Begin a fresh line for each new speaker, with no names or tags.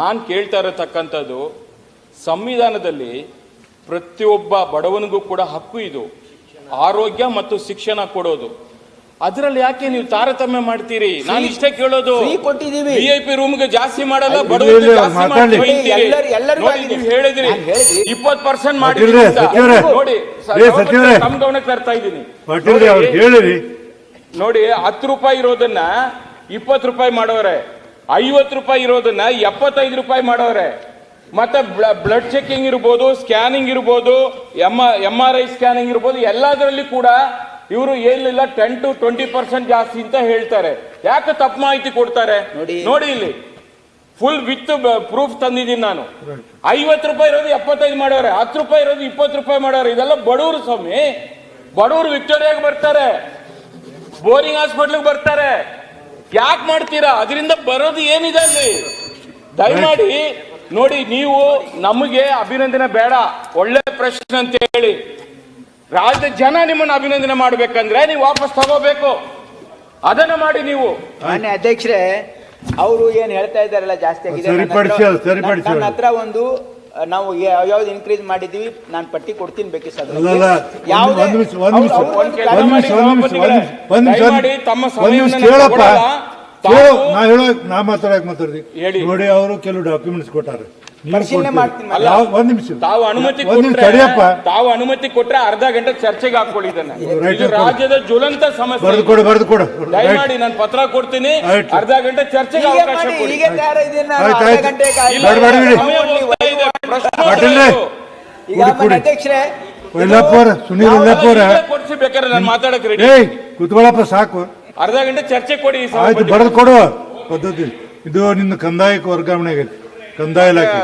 ನಾನು ಕೇಳ್ತಾ ಇರತಕ್ಕಂಥದ್ದು ಸಂವಿಧಾನದಲ್ಲಿ ಪ್ರತಿಯೊಬ್ಬ ಬಡವನಿಗೂ ಕೂಡ ಹಕ್ಕು ಇದು. ಆರೋಗ್ಯ ಮತ್ತು ಶಿಕ್ಷಣ ಕೊಡೋದು. ಅದರಲ್ಲಿ ಯಾಕೆ ನೀವು ತಾರತಮ್ಯ ಮಾಡ್ತೀರಿ? ನಾನು ಇಷ್ಟೇ ಕೇಳೋದು.
ಫ್ರೀ ಕೊಟ್ಟಿದೀವಿ.
ವಿ ಐ ಪಿ ರೂಮ್ಗೆ ಜಾಸ್ತಿ ಮಾಡಲ್ಲ ಬಡವರಿಗೆ ಜಾಸ್ತಿ ಮಾಡಿ ನೀವು ಹೇಳಿದ್ರಿ. ಇಪ್ಪತ್ತು ಪರ್ಸೆಂಟ್
ಮಾಡಿದ್ರಿ.
ನೋಡಿ. ತಮ್ಮ ಗಮನಕ್ಕೆ ತರ್ತಾ ಇದ್ದೀನಿ. ನೋಡಿ ಹತ್ತು ರೂಪಾಯಿ ಇರೋದನ್ನ ಇಪ್ಪತ್ತು ರೂಪಾಯಿ ಮಾಡೋರೆ. ಐವತ್ತು ರೂಪಾಯಿ ಇರೋದನ್ನ ಎಪ್ಪತ್ತೈದು ರೂಪಾಯಿ ಮಾಡೋರೆ. ಮತ್ತೆ ಬ್ಲಡ್ ಚೆಕಿಂಗ್ ಇರ್ಬೋದು ಸ್ಕ್ಯಾನಿಂಗ್ ಇರ್ಬೋದು M M R I scanning ಇರ್ಬೋದು ಎಲ್ಲದರಲ್ಲಿ ಕೂಡ ಇವರು ಏನಿಲ್ಲ ಟೆನ್ ಟು ಟ್ವೆಂಟಿ ಪರ್ಸೆಂಟ್ ಜಾಸ್ತಿ ಅಂತ ಹೇಳ್ತಾರೆ. ಯಾಕೆ ತಪ್ಪು ಮಾಹಿತಿ ಕೊಡ್ತಾರೆ?
ನೋಡಿ.
ನೋಡಿ ಇಲ್ಲಿ. ಫುಲ್ ವಿತ್ ಪ್ರೂಫ್ ತಂದಿದ್ದೀನಿ ನಾನು. ಐವತ್ತು ರೂಪಾಯಿ ಇರೋದು ಎಪ್ಪತ್ತೈದು ಮಾಡೋರೆ ಹತ್ತು ರೂಪಾಯಿ ಇರೋದು ಇಪ್ಪತ್ತು ರೂಪಾಯಿ ಮಾಡೋರೆ. ಇದೆಲ್ಲ ಬಡವರು ಸ್ವಾಮಿ. ಬಡವರು ವಿಕ್ಟೋರಿಯಾಗೆ ಬರ್ತಾರೆ. ಬೋರಿಂಗ್ ಹಾಸ್ಪಿಟ್ಲಿಗೆ ಬರ್ತಾರೆ. ಯಾಕೆ ಮಾಡ್ತೀರಾ? ಅದರಿಂದ ಬರೋದು ಏನಿದೆ ಅಲ್ಲಿ? ದಯಮಾಡಿ ನೋಡಿ ನೀವು ನಮಗೆ ಅಭಿನಂದನೆ ಬೇಡ. ಒಳ್ಳೆ ಪ್ರಶ್ನೆ ಅಂತ ಹೇಳಿ. ರಾಜ್ಯದ ಜನ ನಿಮ್ಮನ್ನು ಅಭಿನಂದನೆ ಮಾಡ್ಬೇಕಂದ್ರೆ ನೀವು ವಾಪಸ್ ತಗೋಬೇಕು. ಅದನ್ನ ಮಾಡಿ ನೀವು.
ಮಾನ್ಯ ಅಧ್ಯಕ್ಷರೇ ಅವರು ಏನ್ ಹೇಳ್ತಾ ಇದ್ದಾರಲ್ಲ ಜಾಸ್ತಿ ಆಗಿದೆ. ನನ್ನ ಹತ್ರ- ಒಂದು ನಾವು ಯಾವ್ದು ಇನ್ಕ್ರೀಸ್ ಮಾಡಿದೀವಿ ನಾನು ಪಟ್ಟಿ ಕೊಡ್ತೀನಿ
ಕೇಳಪ್ಪ. ನಾ ಹೇಳೋ ನಾ ಮಾತಾಡಕ್ ಮಾತಾಡ್ರಿ ನೋಡಿ ಅವರು ಕೆಲವು ಡಾಕ್ಯುಮೆಂಟ್ಸ್ ಕೊಟ್ಟಾರೆ. ಒಂದ್ ನಿಮಿಷ.
ತಾವು ಅನುಮತಿ ತಾವು ಅನುಮತಿ ಕೊಟ್ರೆ ಅರ್ಧ ಗಂಟೆ ಚರ್ಚೆಗೆ ಹಾಕೊಳ್ಳಿ ರಾಜ್ಯದ ಜ್ವಲಂತ ಸಮಸ್ಯೆ
ಬರೆದು ಕೊಡು ಬರೆದು ಕೊಡು.
ದಯಮಾಡಿ ನಾನು ಪತ್ರ ಕೊಡ್ತೀನಿ. ಅರ್ಧ ಗಂಟೆ ಚರ್ಚೆಗೆ ಅವಕಾಶ ಕೊಡಿ.
ಆಯ್ತು, ಆಯ್ತು. ಪಾಟೀಲ್ರೇ.
ಈಗ
ಕೊಡಿ,
ಅಧ್ಯಕ್ಷರೇ
ಸುನೀಲ್
ಕೊಡ್ಸಿ ಬೇಕಾದ್ರೆ ನಾನು ಮಾತಾಡಕ್ ರೆಡಿ
ಏಯ್ ಸಾಕು.
ಅರ್ಧ ಗಂಟೆ ಚರ್ಚೆ ಕೊಡಿ ಈ
ಆಯ್ತು. ಬರೆದು ಕೊಡು. ಪದ್ಧತಿ. ಇದು ನಿನ್ನ ಕಂದಾಯಕ್ಕೆ ವರ್ಗಾವಣೆ ಆಗೈತಿ. ಕಂದಾಯ ಇಲಾಖೆ.